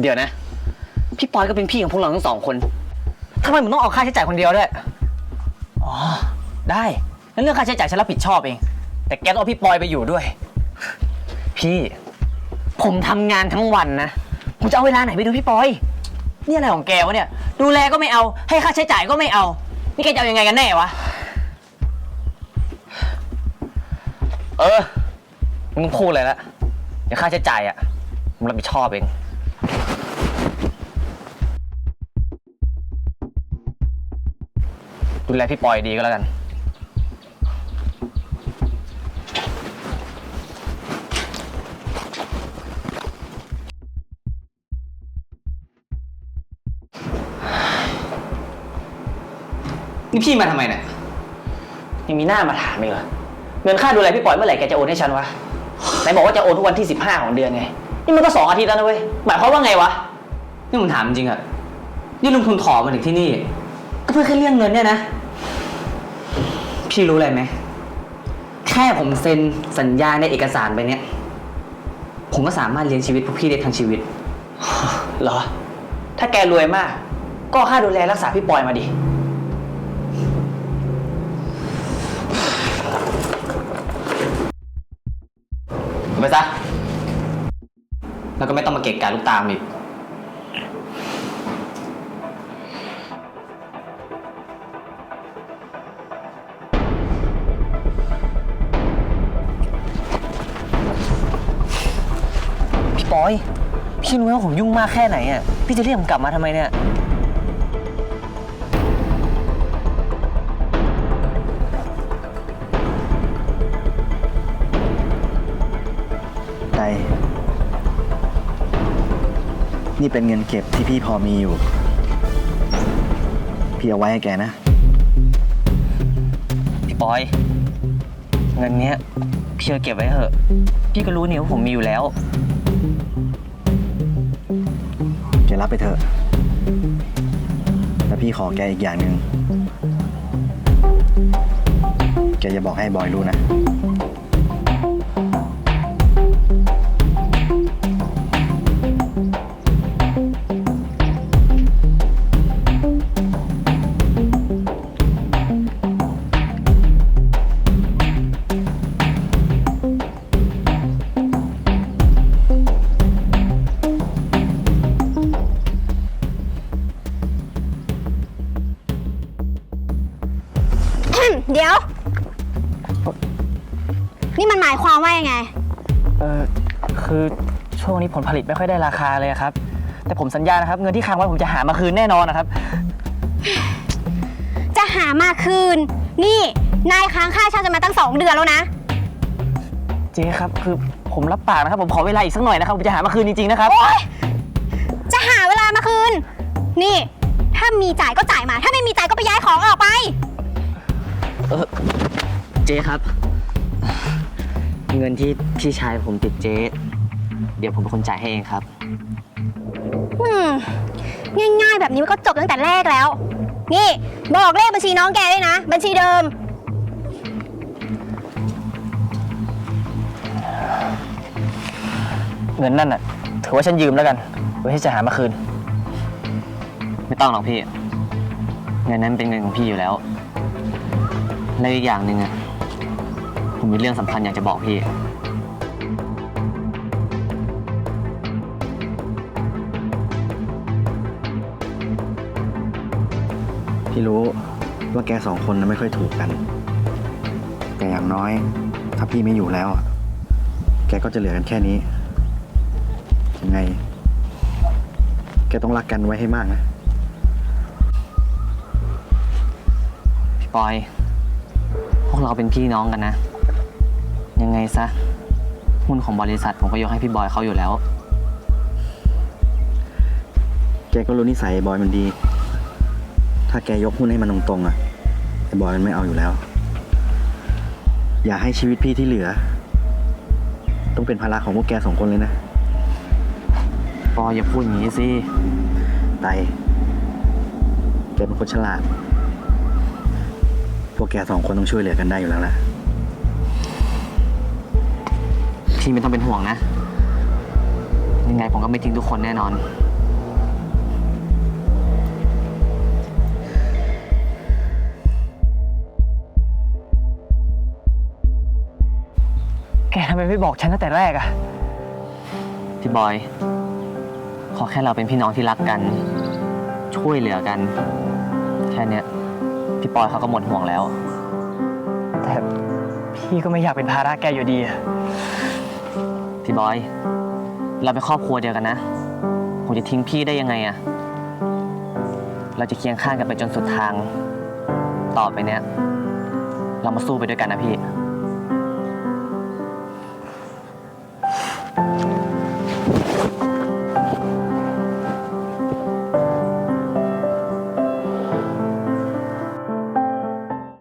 เดี๋ยวนะ พี่ปอยก็เป็นพี่ของพวกเราทั้งสองคนทำไมผมต้องออกค่าใช้จ่ายคนเดียวด้วย อ๋อ ได้งั้นเรื่องค่าใช้จ่ายฉันรับผิดชอบเอง แต่แกต้องเอาพี่ปอยไปอยู่ด้วย พี่ ผมทำงานทั้งวันนะ ผมจะเอาเวลาไหนไปดูพี่ปอย นี่อะไรของแกวะเนี่ย ดูแลก็ไม่เอา ให้ค่าใช้จ่ายก็ไม่เอา นี่แกจะเอายังไงกันแน่วะ เออ มึงต้องพูดเลยละเดี๋ยวค่าใช้จ่ายอะผมรับผิดชอบเอง ดูแลพี่ปอยดีก็แล้วกัน นี่พี่มาทำไมเนี่ยยังมีหน้ามาถามอีกเหรอเงินค่าดูแลพี่ปอยเมื่อไหร่แกจะโอนให้ฉันวะไหนบอกว่าจะโอนทุกวันที่ 15 ของเดือนไง นี่มันก็สองอาทิตย์แล้วนะเว้ย หมายความว่าไงวะ นี่ผมถามจริงอะนี่ลงทุนขอมาถึงที่นี่ ก็เพื่อแค่เรื่องเงินเนี่ยนะ พี่รู้อะไรไหม แค่ผมเซ็นสัญญาในเอกสารไปเนี่ย ผมก็สามารถเลี้ยงชีวิตพวกพี่ได้ทั้งชีวิต เหรอ ถ้าแกรวยมาก ก็ค่าดูแลรักษาพี่ปอยมาดิไปซะ แล้วก็ไม่ต้องมาเกะกะลูกตามอีก ปอย พี่รู้ไหมว่าผมยุ่งมากแค่ไหนอะ พี่จะเรียกผมกลับมาทำไมเนี่ย ไตนี่เป็นเงินเก็บที่พี่พอมีอยู่ พี่เอาไว้ให้แกนะ พี่ปอย เงินเนี้ยพี่เอาเก็บไว้เถอะ พี่ก็รู้นี่ว่าผมมีอยู่แล้ว รับไปเถอะแล้วพี่ขอแกอีกอย่างหนึ่งแกอย่าบอกให้บอยรู้นะ นี่มันหมายความว่ายังไง เออคือช่วงนี้ผลผลิตไม่ค่อยได้ราคาเลยครับ แต่ผมสัญญานะครับ เงินที่ค้างไว้ผมจะหามาคืนแน่นอนนะครับ จะหามาคืน นี่ นายค้างค่าเช่าจะมาตั้งสองเดือนแล้วนะ เจ๊ครับ คือผมรับปากนะครับ ผมขอเวลาอีกสักหน่อยนะครับ ผมจะหามาคืนจริงๆนะครับ โอ๊ย จะหาเวลามาคืน นี่ ถ้ามีจ่ายก็จ่ายมา ถ้าไม่มีจ่ายก็ไปย้ายของออกไป เจ๊ครับ เงินที่พี่ชายผมติดเจ๊ เดี๋ยวผมเป็นคนจ่ายให้เองครับ อืมง่ายๆ แบบนี้มันก็จบตั้งแต่แรกแล้ว นี่ บอกเลขบัญชีน้องแกด้วยนะ บัญชีเดิม เงินนั่นน่ะ ถือว่าฉันยืมแล้วกัน ไว้ที่จะหามาคืน ไม่ต้องหรอกพี่ เงินนั้นเป็นเงินของพี่อยู่แล้ว และอีกอย่างหนึ่งอะ ผมมีเรื่องสำคัญอยากจะบอกพี่ พี่รู้ว่าแกสองคนน่ะไม่ค่อยถูกกัน แต่อย่างน้อย ถ้าพี่ไม่อยู่แล้วอะแกก็จะเหลือกันแค่นี้ ยังไง แกต้องรักกันไว้ให้มากนะ พี่ปอย พวกเราเป็นพี่น้องกันนะ ยังไงซะหุ้นของบริษัทผมก็ยกให้พี่บอยเขาอยู่แล้ว แกก็รู้นิสัยไอ้บอยมันดี ถ้าแกยกหุ้นให้มันตรงๆอะไอ้บอยมันไม่เอาอยู่แล้ว อย่าให้ชีวิตพี่ที่เหลือ ต้องเป็นภาระของพวกแกสองคนเลยนะปอยอย่าพูดอย่างนี้สิ ไตแกเป็นคนฉลาด พวกแกสองคนต้องช่วยเหลือกันได้อยู่แล้วล่ะ พี่ไม่ต้องเป็นห่วงนะ ยังไงผมก็ไม่ทิ้งทุกคนแน่นอน แกทำไมไม่บอกฉันตั้งแต่แรกอะพี่บอย ขอแค่เราเป็นพี่น้องที่รักกัน ช่วยเหลือกัน แค่เนี้ยพี่ปอยเขาก็หมดห่วงแล้ว แต่พี่ก็ไม่อยากเป็นภาระแกอยู่ดีอะี่บอย เราเป็นครอบครัวเดียวกันนะ ผมจะทิ้งพี่ได้ยังไงอะเราจะเคียงข้างกันไปจนสุดทาง ต่อไปเนี้ย เรามาสู้ไปด้วยกันนะพี่